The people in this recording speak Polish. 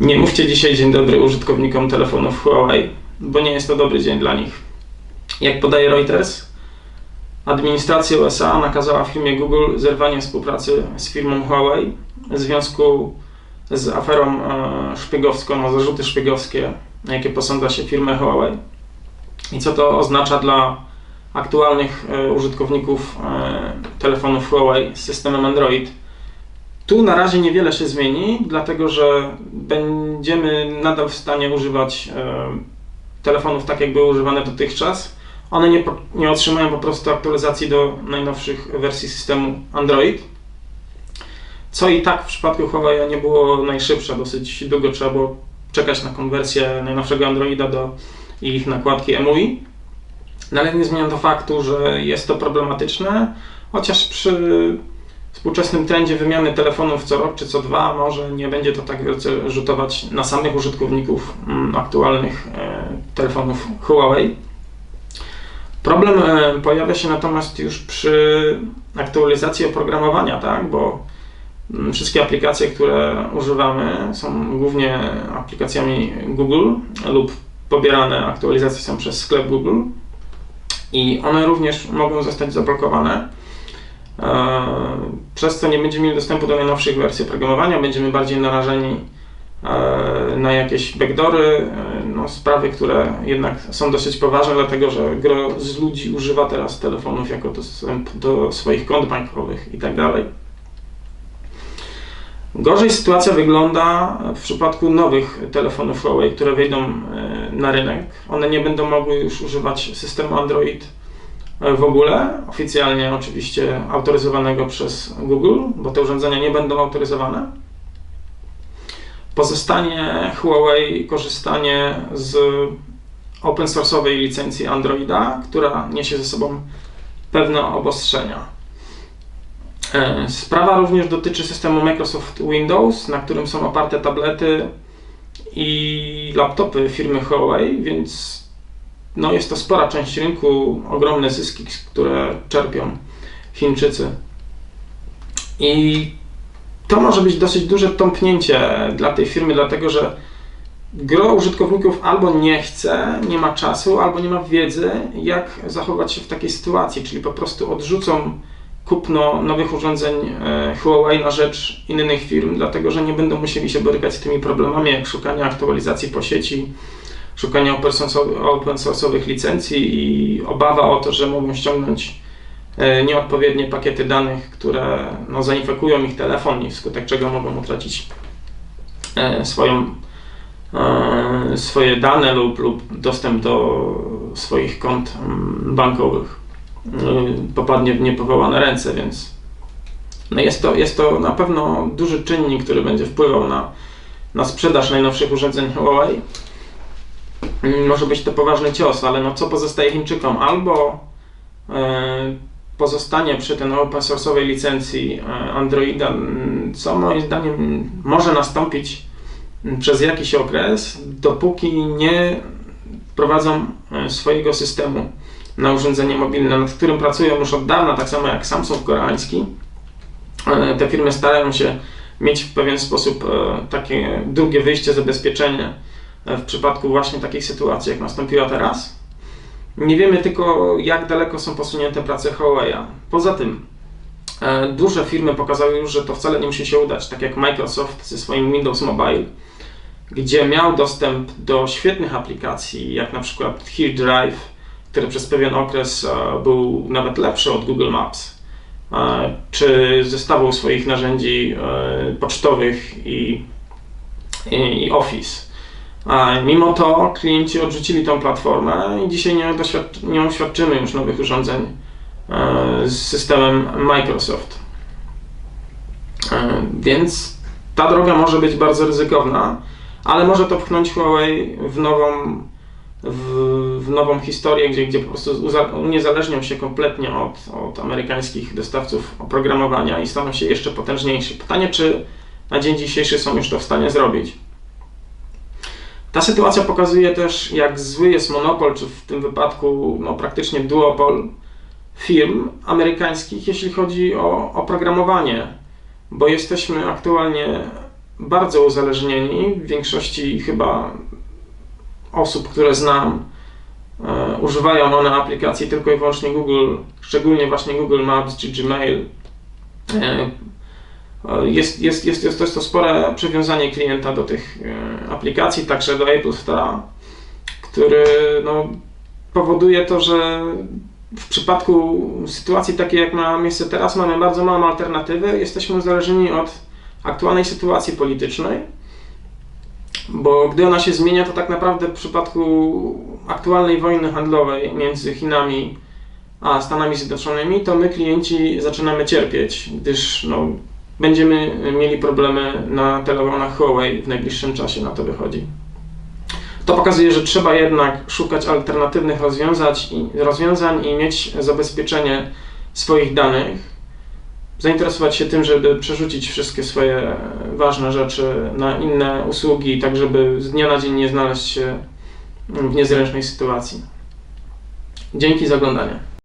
Nie mówcie dzisiaj dzień dobry użytkownikom telefonów Huawei, bo nie jest to dobry dzień dla nich. Jak podaje Reuters, administracja USA nakazała firmie Google zerwanie współpracy z firmą Huawei w związku z aferą e, szpiegowską, o zarzuty szpiegowskie, jakie posądza się firmę Huawei. I co to oznacza dla aktualnych e, użytkowników e, telefonów Huawei z systemem Android? Tu na razie niewiele się zmieni, dlatego że będziemy nadal w stanie używać e, telefonów tak, jak były używane dotychczas. One nie, nie otrzymają po prostu aktualizacji do najnowszych wersji systemu Android. Co i tak w przypadku Huawei nie było najszybsze, dosyć długo trzeba było czekać na konwersję najnowszego Androida do ich nakładki MUI. No ale nie zmienia to faktu, że jest to problematyczne, chociaż przy współczesnym trendzie wymiany telefonów co rok czy co dwa może nie będzie to tak wielce rzutować na samych użytkowników mm, aktualnych e, telefonów Huawei. Problem e, pojawia się natomiast już przy aktualizacji oprogramowania, tak? bo mm, wszystkie aplikacje, które używamy są głównie aplikacjami Google lub pobierane aktualizacje są przez sklep Google i one również mogą zostać zablokowane przez co nie będziemy mieli dostępu do najnowszych wersji oprogramowania, będziemy bardziej narażeni e, na jakieś backdory, e, no, sprawy, które jednak są dosyć poważne, dlatego że gro z ludzi używa teraz telefonów jako dostęp do swoich kont bankowych i tak. Gorzej sytuacja wygląda w przypadku nowych telefonów Huawei, które wejdą na rynek. One nie będą mogły już używać systemu Android w ogóle, oficjalnie oczywiście autoryzowanego przez Google, bo te urządzenia nie będą autoryzowane. Pozostanie Huawei korzystanie z open source'owej licencji Androida, która niesie ze sobą pewne obostrzenia. E, sprawa również dotyczy systemu Microsoft Windows, na którym są oparte tablety i laptopy firmy Huawei, więc no jest to spora część rynku, ogromne zyski, które czerpią Chińczycy. I to może być dosyć duże tąpnięcie dla tej firmy, dlatego że gro użytkowników albo nie chce, nie ma czasu, albo nie ma wiedzy, jak zachować się w takiej sytuacji, czyli po prostu odrzucą kupno nowych urządzeń e, Huawei na rzecz innych firm, dlatego że nie będą musieli się borykać z tymi problemami, jak szukanie aktualizacji po sieci, szukania open source'owych licencji i obawa o to, że mogą ściągnąć e, nieodpowiednie pakiety danych, które no, zainfekują ich telefon i wskutek czego mogą utracić e, swoją, e, swoje dane lub, lub dostęp do swoich kont mm, bankowych popadnie w niepowołane ręce, więc no jest, to, jest to na pewno duży czynnik, który będzie wpływał na, na sprzedaż najnowszych urządzeń Huawei. Mm, może być to poważny cios, ale no co pozostaje Chińczykom? Albo e, pozostanie przy tej open source'owej licencji e, Androida, mm, co moim zdaniem może nastąpić mm, przez jakiś okres, dopóki nie wprowadzą e, swojego systemu na urządzenie mobilne, nad którym pracują już od dawna, tak samo jak Samsung koreański. Te firmy starają się mieć w pewien sposób takie drugie wyjście, zabezpieczenie w przypadku właśnie takich sytuacji, jak nastąpiła teraz. Nie wiemy tylko, jak daleko są posunięte prace Huawei'a. Poza tym, e, duże firmy pokazały już, że to wcale nie musi się udać, tak jak Microsoft ze swoim Windows Mobile, gdzie miał dostęp do świetnych aplikacji, jak na przykład Here Drive, który przez pewien okres e, był nawet lepszy od Google Maps, e, czy zestawu swoich narzędzi pocztowych i, i Office. A mimo to klienci odrzucili tą platformę i dzisiaj nie, nie uświadczymy już nowych urządzeń e, z systemem Microsoft. E, więc ta droga może być bardzo ryzykowna, ale może to pchnąć Huawei w nową, w, w nową historię, gdzie, gdzie po prostu uniezależnią się kompletnie od, od amerykańskich dostawców oprogramowania i staną się jeszcze potężniejsi. Pytanie, czy na dzień dzisiejszy są już to w stanie zrobić. Ta sytuacja pokazuje też, jak zły jest monopol, czy w tym wypadku no, praktycznie duopol firm amerykańskich, jeśli chodzi o oprogramowanie, bo jesteśmy aktualnie bardzo uzależnieni. W większości chyba osób, które znam, e, używają one aplikacji tylko i wyłącznie Google, szczególnie właśnie Google Maps czy Gmail. E, jest, jest, jest, jest, to jest to spore przywiązanie klienta do tych e, aplikacji, także do Apple Store, który no, powoduje to, że w przypadku sytuacji takiej, jak ma miejsce teraz, mamy bardzo małą alternatywę. Jesteśmy uzależnieni od aktualnej sytuacji politycznej, bo gdy ona się zmienia, to tak naprawdę w przypadku aktualnej wojny handlowej między Chinami a Stanami Zjednoczonymi, to my klienci zaczynamy cierpieć, gdyż no, będziemy mieli problemy na telefonach Huawei w najbliższym czasie, na to wychodzi. To pokazuje, że trzeba jednak szukać alternatywnych rozwiązań i, mieć zabezpieczenie swoich danych. Zainteresować się tym, żeby przerzucić wszystkie swoje ważne rzeczy na inne usługi, tak żeby z dnia na dzień nie znaleźć się w niezręcznej sytuacji. Dzięki za oglądanie.